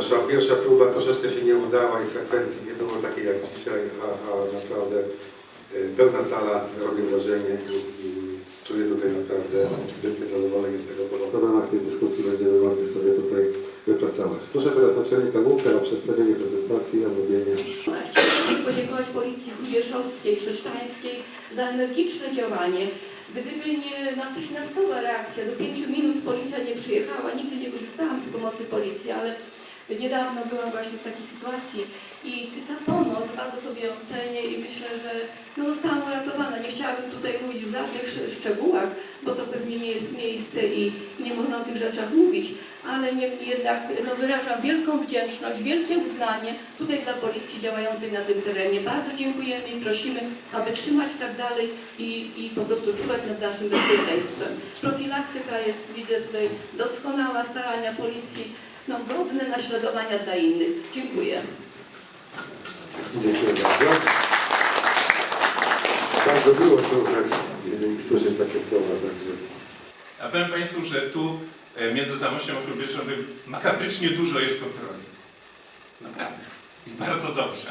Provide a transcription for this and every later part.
Nasza pierwsza próba troszeczkę się nie udała i frekwencji nie było takiej jak dzisiaj, a, a naprawdę e, pełna sala robi wrażenie i, i czuję tutaj naprawdę wielkie zadowolenie z tego powodu. W ramach tej dyskusji będziemy mogli sobie tutaj wypracować. Proszę teraz naczelnika Łupę o przedstawienie prezentacji i omówienie. Chciałabym podziękować Policji Wierzchowskiej, Chrześcijańskiej za energiczne działanie. Gdyby nie natychmiastowa reakcja, do pięciu minut policja nie przyjechała, nigdy nie korzystałam z pomocy policji, ale niedawno byłam właśnie w takiej sytuacji i ta pomoc bardzo sobie ocenię i myślę, że no, zostałam uratowana. Nie chciałabym tutaj mówić w żadnych sz- szczegółach, bo to pewnie nie jest miejsce i, i nie można o tych rzeczach mówić, ale niemniej jednak no, wyrażam wielką wdzięczność, wielkie uznanie tutaj dla policji działającej na tym terenie. Bardzo dziękujemy i prosimy, aby trzymać tak dalej i, i po prostu czuwać nad naszym bezpieczeństwem. Profilaktyka jest, widzę tutaj doskonała, starania policji, no, godne naśladowania dla innych. Dziękuję. Dziękuję bardzo. Bardzo miło słuchać i słyszeć takie słowa, także A powiem Państwu, że tu e, między Zamościem a Krubierzowym makabrycznie dużo jest kontroli. Naprawdę. I bardzo dobrze.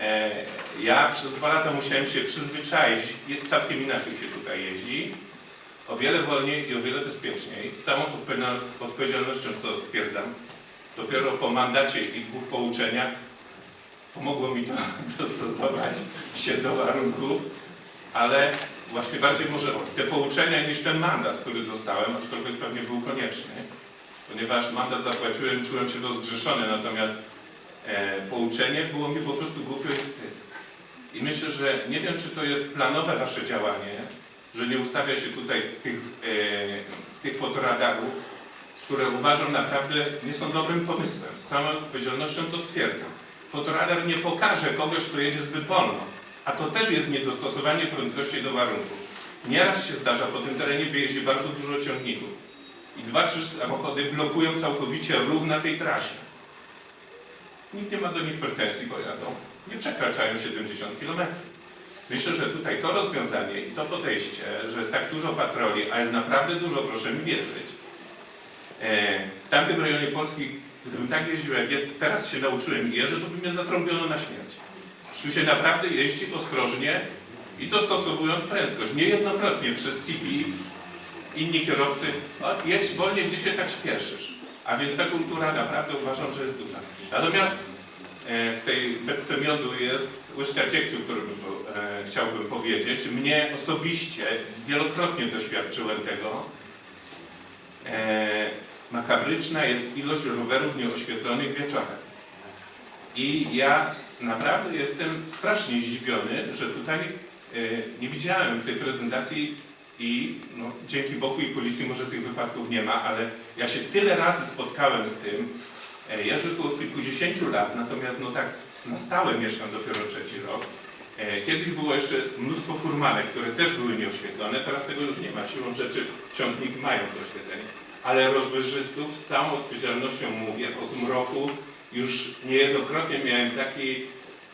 E, Ja przez dwa lata musiałem się przyzwyczaić, całkiem inaczej się tutaj jeździ. O wiele wolniej i o wiele bezpieczniej. Z odpowiedzialno- odpowiedzialnością to stwierdzam. Dopiero po mandacie i dwóch pouczeniach pomogło mi to dostosować się do warunków, ale właśnie bardziej może te pouczenia niż ten mandat, który dostałem, aczkolwiek pewnie był konieczny, ponieważ mandat zapłaciłem, czułem się rozgrzeszony, natomiast e, pouczenie było mi po prostu głupio i wstyd. I myślę, że nie wiem, czy to jest planowe wasze działanie, że nie ustawia się tutaj tych, e, tych fotoradarów, które uważam naprawdę nie są dobrym pomysłem. Z całą odpowiedzialnością to stwierdzam. Fotoradar nie pokaże kogoś, kto jedzie zbyt wolno. A to też jest niedostosowanie prędkości do warunków. Nieraz się zdarza, po tym terenie jeździ bardzo dużo ciągników. I dwa, trzy samochody blokują całkowicie ruch na tej trasie. Nikt nie ma do nich pretensji, bo jadą. Nie przekraczają 70 km. Myślę, że tutaj to rozwiązanie i to podejście, że jest tak dużo patroli, a jest naprawdę dużo, proszę mi wierzyć. E, W tamtym rejonie Polski, gdybym tak jeździł jak jest, teraz się nauczyłem i jeżdżę, to by mnie zatrąbiono na śmierć. Tu się naprawdę jeździ ostrożnie i dostosowując prędkość. Niejednokrotnie przez CP inni kierowcy, o, jedź wolniej, gdzie się tak śpieszysz. A więc ta kultura naprawdę uważam, że jest duża. Natomiast e, w tej beczce miodu jest łyżka dziegciu, którą bym po- e, chciałbym powiedzieć. Mnie osobiście wielokrotnie doświadczyłem tego. E, makabryczna jest ilość rowerów nieoświetlonych wieczorem. I ja naprawdę jestem strasznie zdziwiony, że tutaj e, nie widziałem tej prezentacji i no, dzięki Bogu i policji może tych wypadków nie ma, ale ja się tyle razy spotkałem z tym. E, Jeżdżę tu od kilkudziesięciu lat, natomiast no tak na stałe mieszkam dopiero trzeci Kiedyś było jeszcze mnóstwo furmanek, które też były nieoświetlone, teraz tego już nie ma. Siłą rzeczy ciągniki mają to oświetlenie. Ale rowerzystów z całą odpowiedzialnością mówię, po zmroku już niejednokrotnie miałem taki,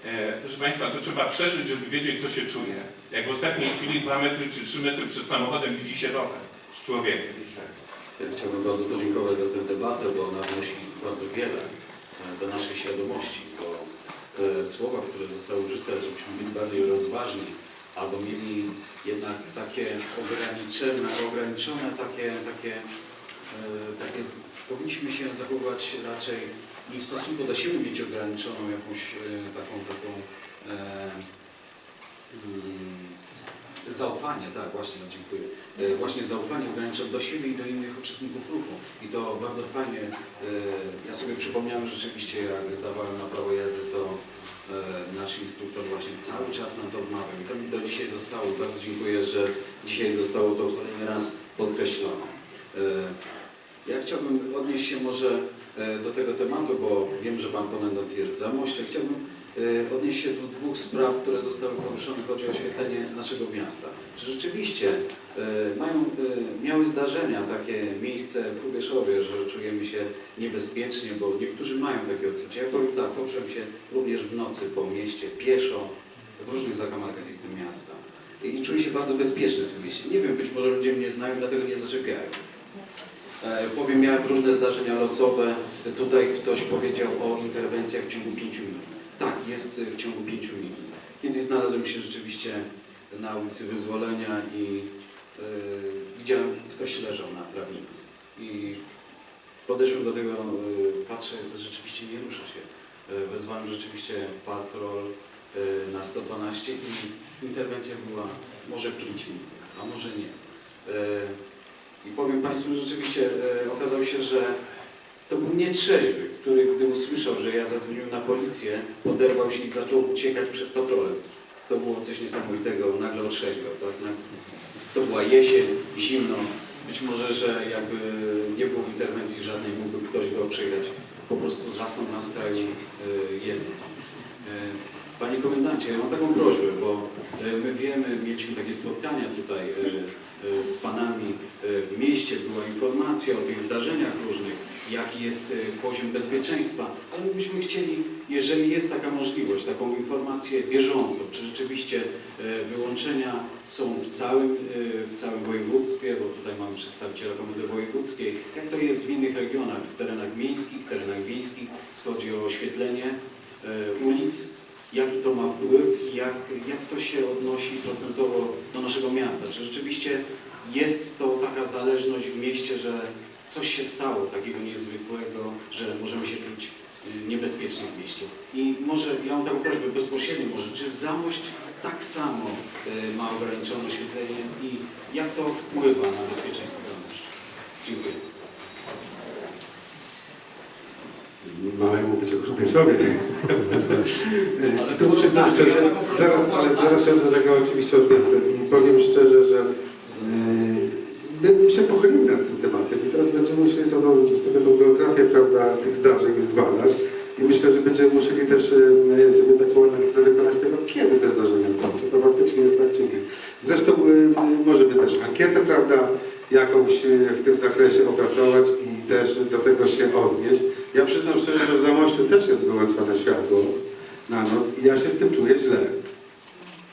e, proszę Państwa, to trzeba przeżyć, żeby wiedzieć, co się czuje. Jak w ostatniej chwili dwa metry czy trzy metry przed samochodem widzi się rower z człowiekiem. Ja chciałbym bardzo podziękować za tę debatę, bo ona wnosi bardzo wiele e, do naszej świadomości, bo te słowa, które zostały użyte, żebyśmy byli bardziej rozważni, albo mieli jednak takie ograniczone, ograniczone takie, takie, e, takie, powinniśmy się zachowywać raczej i w stosunku do siebie mieć ograniczoną jakąś e, taką, taką e, mm, zaufanie, tak właśnie, no dziękuję e, właśnie zaufanie ograniczone do siebie i do innych uczestników ruchu. I to bardzo fajnie, e, ja sobie przypomniałem rzeczywiście, jak zdawałem na prawo jazdy, to nasz instruktor właśnie cały czas nam to wmawiał. I to mi do dzisiaj zostało. Bardzo dziękuję, że dzisiaj zostało to kolejny raz podkreślone. E, Ja chciałbym odnieść się może e, do tego tematu, bo wiem, że Pan Komendant jest za. Chciałbym e, odnieść się do dwóch spraw, które zostały poruszone. Chodzi o oświetlenie naszego miasta. Czy rzeczywiście e, e, miały zdarzenia takie miejsce w Hrubieszowie, że czujemy się niebezpiecznie, bo niektórzy mają takie odczucie. Ja powiem tak, poruszam się również w nocy po mieście, pieszo, w różnych zakamarkach jest tym miasta. I czuję się bardzo bezpieczny w tym mieście. Nie wiem, być może ludzie mnie znają, dlatego nie zaczepiają. E, Powiem, miałem różne zdarzenia losowe. Tutaj ktoś powiedział o interwencjach w ciągu 5 minut. Tak, jest w ciągu 5 minut. Kiedyś znalazłem się rzeczywiście na ulicy Wyzwolenia i y, widziałem, ktoś leżał na trawniku. I podeszłem do tego, y, patrzę, rzeczywiście nie rusza się. Y, wezwałem rzeczywiście patrol y, na 112 i interwencja była może 5 minut, a może nie. Y, I powiem Państwu, że rzeczywiście okazało się, że to był nietrzeźwy, który gdy usłyszał, że ja zadzwoniłem na policję, poderwał się i zaczął uciekać przed patrolem. To było coś niesamowitego, nagle otrzeźwiał. Tak? To była jesień, zimno. Być może, że jakby nie było interwencji żadnej, mógłby ktoś go przejechać. Po prostu zasnął na skraju y, jezdni. Y, Panie komendancie, ja mam taką prośbę, bo y, my wiemy, mieliśmy takie spotkania tutaj z panami w mieście, była informacja o tych zdarzeniach różnych, jaki jest y, poziom bezpieczeństwa, ale my byśmy chcieli, jeżeli jest taka możliwość, taką informację bieżącą, czy rzeczywiście y, wyłączenia są w całym, y, w całym województwie, bo tutaj mamy przedstawiciela Komendy Wojewódzkiej, jak to jest w innych regionach, w terenach miejskich, w terenach wiejskich, chodzi o oświetlenie ulic, jaki to ma wpływ i jak, jak to się odnosi procentowo do naszego miasta. Czy rzeczywiście jest to taka zależność w mieście, że coś się stało takiego niezwykłego, że możemy się czuć y, niebezpiecznie w mieście. I może, ja mam taką prośbę bezpośrednio może, czy Zamość tak samo y, ma ograniczone oświetlenie i jak to wpływa na bezpieczeństwo Zamość? Dziękuję. Małemu być ochroniarzowi. Ale Tu przyznam tak, zaraz, ale zaraz się do tego oczywiście odniosę powiem szczerze, że yy, my się pochylimy nad tym tematem i teraz będziemy musieli sobie, sobie tą geografię prawda, tych zdarzeń zbadać i myślę, że będziemy musieli też yy, sobie taką analizę wykonać tego, kiedy te zdarzenia są, czy to faktycznie jest tak, czy nie. Zresztą yy, możemy też ankietę, prawda, jakąś w tym zakresie opracować i też do tego się odnieść. Ja przyznam szczerze, że w Zamościu też jest wyłączone światło na noc i ja się z tym czuję źle.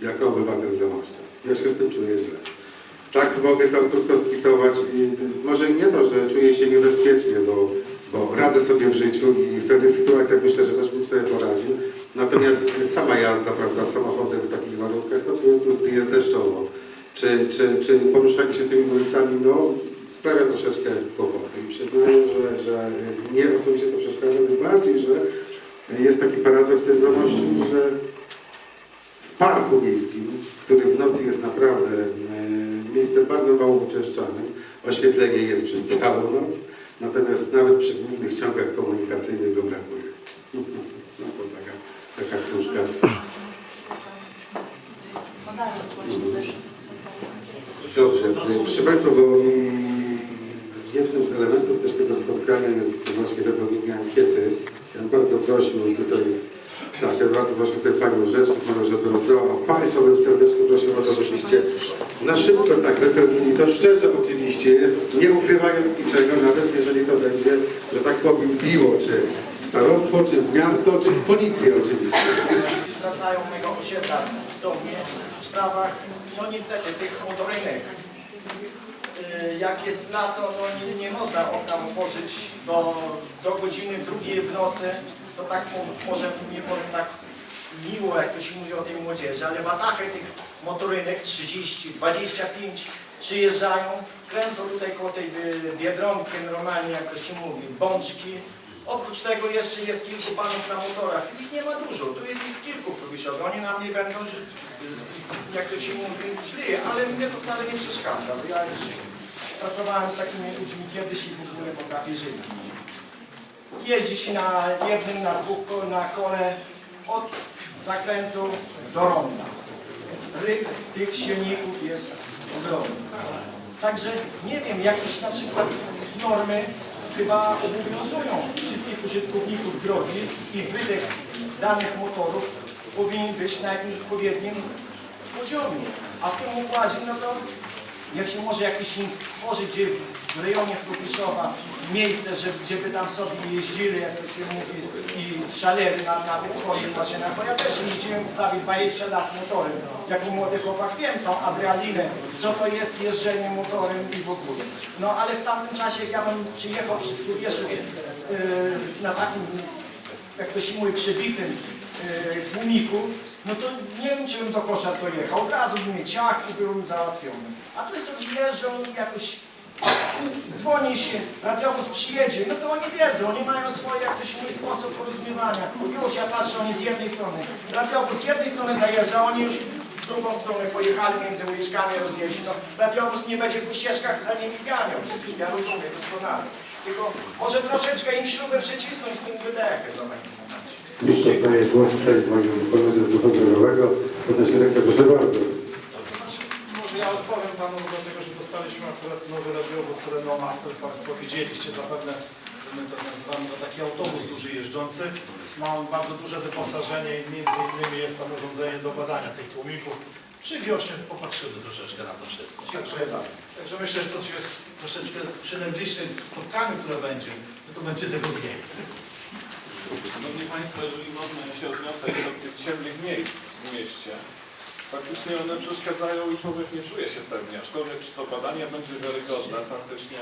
Jako obywatel Zamościa. Ja się z tym czuję źle. Tak mogę to krótko skwitować. Może nie to, że czuję się niebezpiecznie, bo, bo radzę sobie w życiu i w pewnych sytuacjach myślę, że też bym sobie poradził. Natomiast sama jazda, prawda, samochodem w takich warunkach, no gdy jest deszczowo. Czy, czy, czy poruszanie się tymi ulicami, no sprawia troszeczkę kłopoty. I przyznaję, że, że mnie osobiście to przeszkadza, tym bardziej, że jest taki paradoks też zamościu, że w parku miejskim, który w nocy jest naprawdę e, miejscem bardzo mało uczęszczanym, oświetlenie jest przez całą noc, natomiast nawet przy głównych ciągach komunikacyjnych go brakuje. No to taka, taka kruszka. Dobrze, proszę Państwa, bo jednym z elementów też tego spotkania jest właśnie robienie ankiety. Ja bym bardzo prosił tutaj, tak, ja bardzo prosił tutaj Panią Rzecznik, może żeby rozdała, a Państwa bym serdecznie prosił o to, żebyście na szybko tak wypełnili, to szczerze oczywiście, nie ukrywając niczego, nawet jeżeli to będzie, że tak powiem, biło, czy w czy w miasto, czy w policję oczywiście. zwracają mego osiedla do mnie w sprawach, no niestety, tych motorynek. Y, Jak jest lato, no nie, nie można okna otworzyć do, do godziny drugiej w nocy, to tak mo- może nie powiem tak miło, jak to się mówi o tej młodzieży, ale watachy tych motorynek 30, 25 przyjeżdżają, kręcą tutaj koło tej y, biedronki normalnie, jak to się mówi, bączki, Oprócz tego jeszcze jest kilku panów na motorach. Ich nie ma dużo. Tu jest ich kilku w Kubiszowie. Oni na mnie będą, jak to się mówi, źli, ale mnie to wcale nie przeszkadza, bo ja już pracowałem z takimi ludźmi kiedyś i w ogóle potrafię żyć z nimi. Jeździ się na jednym, na dwóch, na kole od zakrętu do ronda. Ryk tych silników jest ogromny. Także nie wiem, jakieś na przykład normy chyba obowiązują wszystkich użytkowników drogi i wydech danych motorów powinien być na jakimś odpowiednim poziomie. A w tym układzie, no to jak się może jakiś stworzyć, gdzie w rejonie Krupiszowa miejsce, że, gdzie by tam sobie jeździli, jak to się mówi, i szaleli na, na swoich maszynach, bo ja też jeździłem prawie 20 lat motorem. Jako młody chłopak wiem tą adrenalinę, co to jest jeżdżenie motorem i w ogóle. No ale w tamtym czasie, jak ja bym przyjechał przy Skórieszu yy, na takim, jak to się mówi, przybitym yy, tłumiku, no to nie wiem, czy bym do kosza dojechał. Od razu by mnie ciach i byłbym załatwiony. A tu jest jeżdżą jakoś dzwoni się, radiowóz przyjedzie, no to oni wiedzą, oni mają swoje, jak to się mówi, sposób porozumiewania. Już ja patrzę, oni z jednej strony, radiowóz z jednej strony zajeżdża, oni już w drugą stronę pojechali między uliczkami rozjeździ. No, radiowóz nie będzie po ścieżkach za nimi ganiał, przecież ja rozumiem doskonale. Tylko może troszeczkę im śrubę przycisnąć z tym wydechem, zobacz. Jeszcze daję głos tutaj panu koledze z ruchu drogowego. Podnosi rękę, proszę bardzo. Może ja odpowiem Panu, dlatego że dostaliśmy akurat nowy radiowóz Renault Master. Państwo widzieliście zapewne, że my to nazywamy to taki autobus duży jeżdżący. Ma on bardzo duże wyposażenie i między innymi jest tam urządzenie do badania tych tłumików. Przywiośnie popatrzymy troszeczkę na to wszystko. Także, także myślę, że to jest troszeczkę przy najbliższym spotkaniu, które będzie, no to będzie tego mniej. Szanowni Państwo, jeżeli można ja się odniosę do tych ciemnych miejsc w mieście, faktycznie one przeszkadzają i człowiek nie czuje się pewnie, aczkolwiek czy to badanie będzie wiarygodne, faktycznie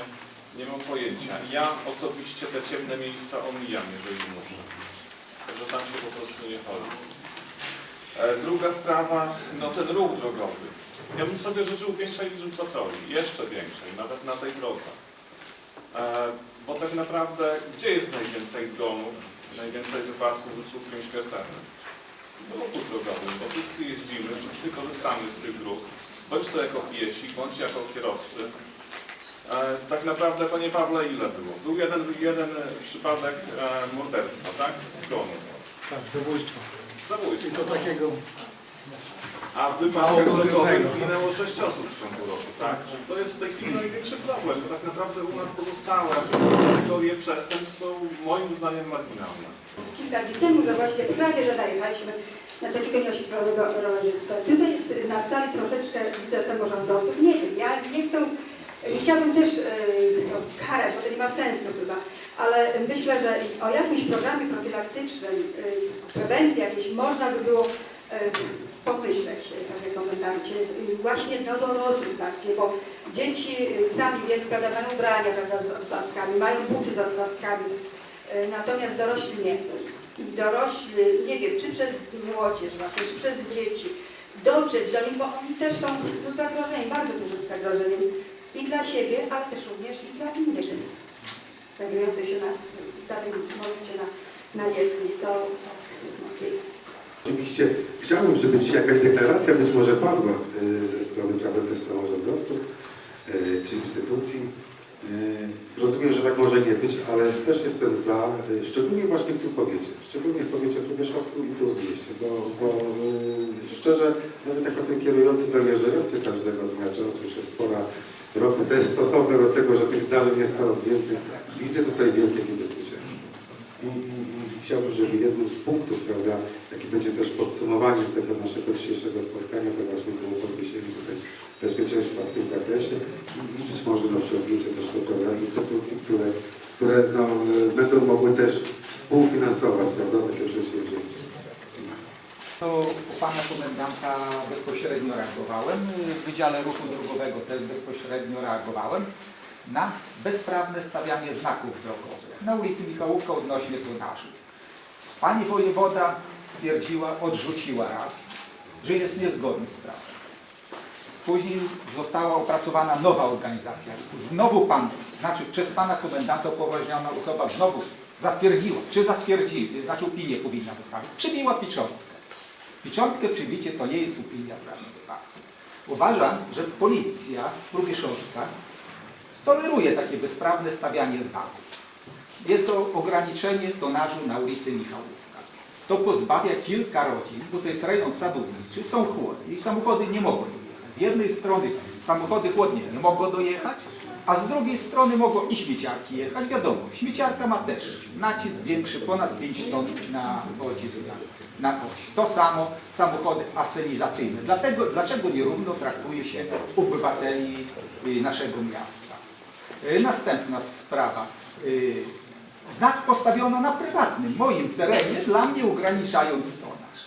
nie mam pojęcia. Ja osobiście te ciemne miejsca omijam, jeżeli muszę. Także tam się po prostu nie chodzi. E, Druga sprawa, no ten ruch drogowy. Ja bym sobie życzył większej liczby patroli, jeszcze większej, nawet na tej drodze. E, Bo tak naprawdę, gdzie jest najwięcej zgonów, najwięcej wypadków ze skutkiem śmiertelnym? W ruchu drogowym, bo wszyscy jeździmy, wszyscy korzystamy z tych dróg, bądź to jako piesi, bądź jako kierowcy. E, tak naprawdę, Panie Pawle, ile było? Był jeden, jeden przypadek morderstwa, tak? Zgonu. Tak, zabójstwo. Zabójstwo. takiego A w wypadkach drogowych zginęło 6 osób w ciągu roku, tak? Czyli to jest w tej chwili największy problem, że tak naprawdę u nas pozostałe kategorie przestępstw są moim zdaniem marginalne. kilka dni temu, że właśnie prawie, że najechaliśmy na takiego nieoświetlowego rowerzysta. Tutaj jest na sali troszeczkę widzę samorządowców. Nie wiem, ja nie chcę, chciałabym też to karać, bo to nie ma sensu chyba, ale myślę, że o jakimś programie profilaktycznym, e, prewencji jakiejś można by było e, pomyśleć, panie komendancie, e, właśnie do dorosłych bardziej, bo dzieci sami wielu, prawda, mają ubrania prawda, z odblaskami, mają buty z odblaskami, Natomiast dorośli nie. Dorośli, nie wiem, czy przez młodzież właśnie, czy przez dzieci, dotrzeć do nich, bo oni też są zagrożeni, bardzo dużym zagrożeniem i dla siebie, ale też również i dla innych znajdujących się na, w danym momencie na, na jezdni. To, to jest moje Oczywiście chciałbym, żeby dzisiaj jakaś deklaracja być może padła y, ze strony prawda, też samorządowców y, czy instytucji. Y, Rozumiem, że tak może nie być, ale też jestem za, szczególnie właśnie w tym powiecie, szczególnie w powiecie Hrubieszowskim i tu w mieście, bo, bo szczerze, nawet jako ten kierujący, dojeżdżający każdego dnia, często już jest pora roku, też stosowne do tego, że tych zdarzeń jest coraz więcej, widzę tutaj wielkie niebezpieczeństwo. I, i, i chciałbym, żeby jednym z punktów, prawda, jaki będzie też podsumowaniem tego naszego dzisiejszego spotkania, to właśnie było podniesienie tutaj bezpieczeństwa w tym zakresie i być może do przyjęcie też do prawda, instytucji, które, które no, będą mogły też współfinansować prawda, takie przedsięwzięcia. To u pana komendanta bezpośrednio reagowałem, w Wydziale Ruchu Drogowego też bezpośrednio reagowałem na bezprawne stawianie znaków drogowych na ulicy Michałówka odnośnie tonażu. Pani wojewoda stwierdziła, odrzuciła raz, że jest niezgodny z prawem. Później została opracowana nowa organizacja. Znowu pan, znaczy przez pana komendanta upoważniona osoba znowu zatwierdziła, czy zatwierdziła, znaczy opinię powinna wystawić, przybiła pieczątkę. Pieczątkę przybicie to nie jest opinia wypadku. Uważam, że policja Rubieszowska toleruje takie bezprawne stawianie znaków. Jest to ograniczenie tonażu na ulicy Michałówka. To pozbawia kilka rodzin, bo to jest rejon sadowniczy, są chłodnie i samochody nie mogą dojechać. Z jednej strony samochody chłodnie nie mogą dojechać, a z drugiej strony mogą i śmieciarki jechać. Wiadomo, śmieciarka ma też nacisk większy, ponad 5 ton na pocisk na, na. To samo samochody asenizacyjne. Dlatego, dlaczego nierówno traktuje się obywateli y, naszego miasta? Y, Następna sprawa. Y, Znak postawiono na prywatnym, moim terenie, dla mnie ograniczając tonaż.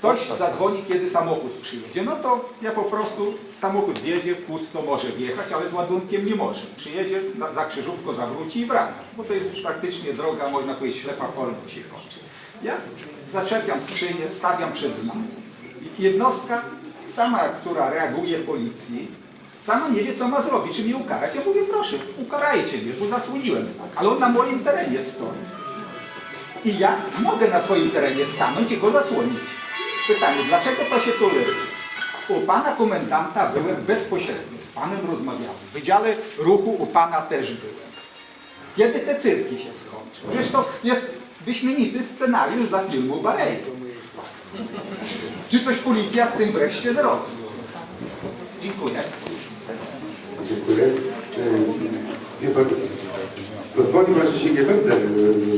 Ktoś zadzwoni, kiedy samochód przyjedzie. No to ja po prostu, samochód wjedzie, pusto może wjechać, ale z ładunkiem nie może. Przyjedzie, za- krzyżówko zawróci i wraca. Bo to jest praktycznie droga, można powiedzieć, ślepa polna się kończy. Ja zaczepiam skrzynię, stawiam przed znakiem. Jednostka sama, która reaguje policji, sama nie wie, co ma zrobić, czy mnie ukarać. Ja mówię, proszę, ukarajcie mnie, bo zasłoniłem znak, ale on na moim terenie stoi. I ja mogę na swoim terenie stanąć i go zasłonić. Pytanie, dlaczego to się toleruje? U pana komendanta byłem bezpośrednio, z panem rozmawiałem. W Wydziale Ruchu u pana też byłem. Kiedy te cyrki się skończą? Przecież to jest wyśmienity scenariusz dla filmu Barejko. Czy coś policja z tym wreszcie zrobi? Dziękuję. Dziękuję. E, Wie pan, pozwoli pan, że się nie będę e,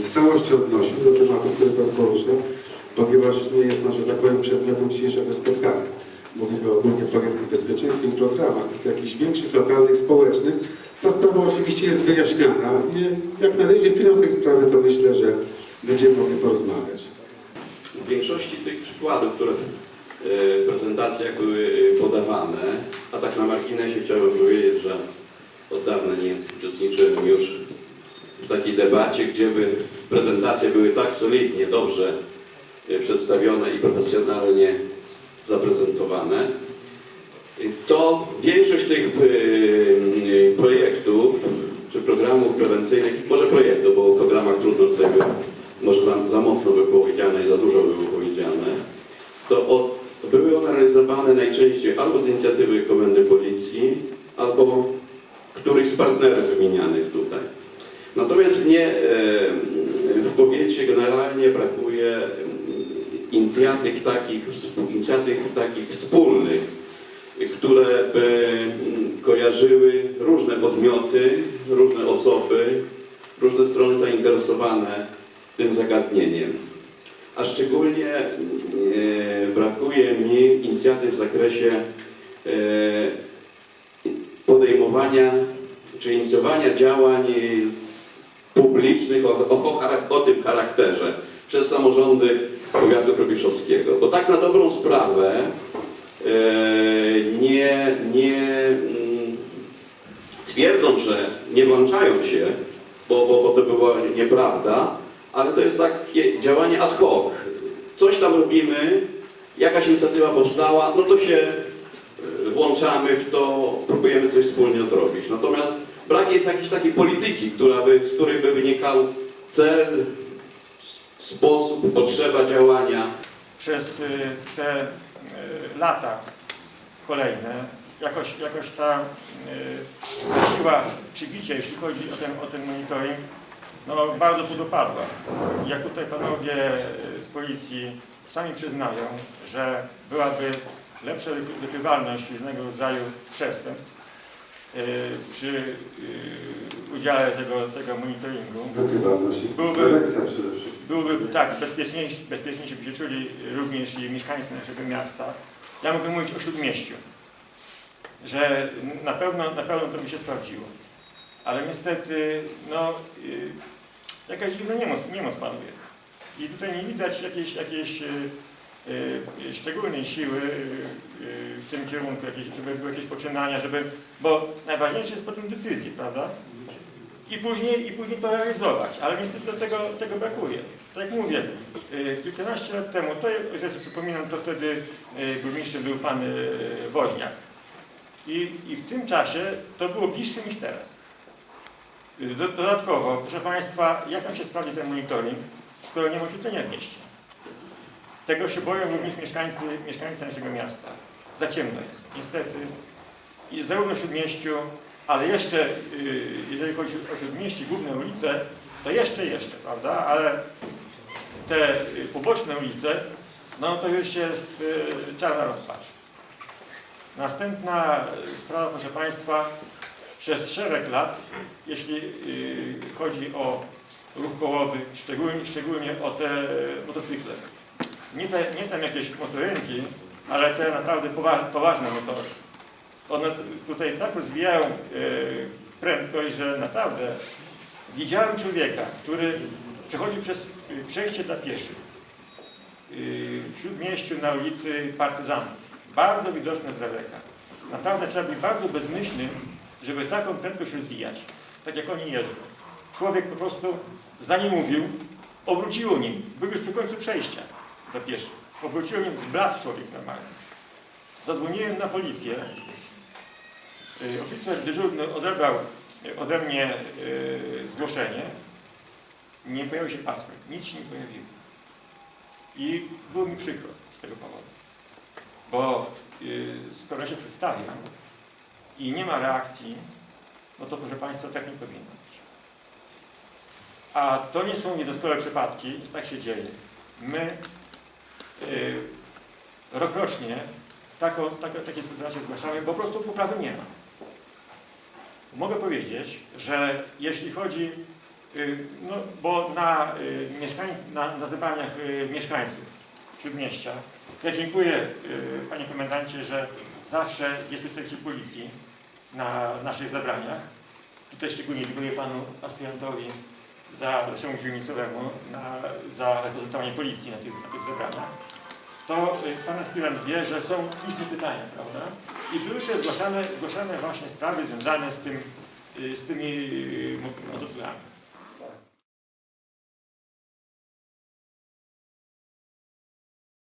w całości odnosił do tematu, który pan ponieważ nie jest że tak powiem, przedmiotem dzisiejszego spotkania. Mówimy o grupie projektów bezpieczeństwa i programach, jakichś większych, lokalnych, społecznych. Ta sprawa oczywiście jest wyjaśniana i jak należy finał tej sprawy, to myślę, że będziemy mogli porozmawiać. W większości tych przykładów, które w e, prezentacjach były e, podawane, a tak na marginesie chciałbym powiedzieć, że od dawna nie uczestniczyłem już w takiej debacie, gdzie by prezentacje były tak solidnie, dobrze przedstawione i profesjonalnie zaprezentowane. To większość tych e, e, projektów czy programów prewencyjnych, może projektów, bo o programach trudno by może za, za mocno by było powiedziane i za dużo by było powiedziane, to od, były one realizowane najczęściej albo z inicjatywy Komendy Policji, albo któryś z partnerów wymienianych tutaj. Natomiast mnie e, w powiecie generalnie brakuje inicjatyw takich, inicjatyw takich wspólnych, które by mm, kojarzyły różne podmioty, różne osoby, różne strony zainteresowane tym zagadnieniem. A szczególnie e, brakuje mi inicjatyw w zakresie e, podejmowania czy inicjowania działań publicznych o, o, o tym charakterze przez samorządy powiatu krobiszowskiego. Bo tak na dobrą sprawę e, nie, nie mm, twierdząc, że nie włączają się, bo, bo, bo to była nieprawda, ale to jest takie działanie ad hoc. Coś tam robimy, jakaś inicjatywa powstała, no to się y, włączamy w to, próbujemy coś wspólnie zrobić. Natomiast brak jest jakiejś takiej polityki, która by, z której by wynikał cel, sposób, potrzeba działania. przez y, te y, lata kolejne jakoś, jakoś ta y, siła przybicia, jeśli chodzi o ten, o ten monitoring, no bardzo podupadła. Jak tutaj panowie z policji sami przyznają, że byłaby lepsza wyk- wykrywalność różnego rodzaju przestępstw y, przy y, udziale tego, tego monitoringu. Wykrywalność i Byłby- prewencja przede wszystkim. Byłoby tak, bezpieczniejsi, bezpieczniejsi by się czuli również i mieszkańcy naszego miasta. Ja mogę mówić o Śródmieściu, że na pewno, na pewno to by się sprawdziło. Ale niestety, no, y, jakaś dziwna niemoc, niemoc panuje. I tutaj nie widać jakiejś, jakiejś y, y, szczególnej siły y, w tym kierunku, jakieś, żeby były jakieś poczynania, żeby, bo najważniejsze jest potem decyzje, prawda? I później, i później to realizować, ale niestety tego, tego brakuje. Tak jak mówię, y, kilkanaście lat temu, to że sobie przypominam, to wtedy y, burmistrzem był pan y, Woźniak. I, I w tym czasie to było bliższe niż teraz. Do- Dodatkowo, proszę Państwa, jak nam się sprawdzi ten monitoring, skoro nie ma oświetlenia w mieście? Tego się boją również mieszkańcy, mieszkańcy naszego miasta. Za ciemno jest. Niestety, i zarówno w Śródmieściu, ale jeszcze, y, jeżeli chodzi o Śródmieście, główne ulice, to jeszcze, jeszcze, prawda? Ale te y, poboczne ulice, no to już jest y, czarna rozpacz. Następna sprawa, proszę Państwa, przez szereg lat, jeśli chodzi o ruch kołowy, szczególnie, szczególnie o te motocykle. Nie, te, nie tam jakieś motorynki, ale te naprawdę powa poważne motory one tutaj tak rozwijają e, prędkość, że naprawdę widziałem człowieka, który przechodził przez y, przejście dla pieszych y, w Śródmieściu na ulicy Partyzantów. Bardzo widoczne z daleka. Naprawdę trzeba być bardzo bezmyślnym, żeby taką prędkość rozwijać, tak jak oni jeżdżą. Człowiek po prostu za nie mówił, obróciło nim. Był już przy końcu przejścia do pieszych. Obróciło nim zbladł człowiek normalnie. Zadzwoniłem na policję. Y, Oficer dyżurny odebrał y, ode mnie y, zgłoszenie. Nie pojawił się patrol. Nic się nie pojawiło. I było mi przykro z tego powodu. Bo skoro się przedstawiam i nie ma reakcji, no to proszę Państwa, tak nie powinno być. A to nie są niedoskonałe przypadki, że tak się dzieje. My rokrocznie taką, takie, takie sytuacje zgłaszamy, bo po prostu poprawy nie ma. Mogę powiedzieć, że jeśli chodzi, y, no bo na, y, mieszkań, na, na zebraniach y, mieszkańców Śródmieścia, ja dziękuję Panie Komendancie, że zawsze jest przedstawiciel policji na naszych zebraniach. Tutaj szczególnie dziękuję Panu aspirantowi za naszemu dzielnicowemu, za reprezentowanie policji na tych, na tych zebraniach. To y, Pan aspirant wie, że są liczne pytania, prawda? I były też zgłaszane, zgłaszane właśnie sprawy związane z, tym, y, z tymi y, motocyklami.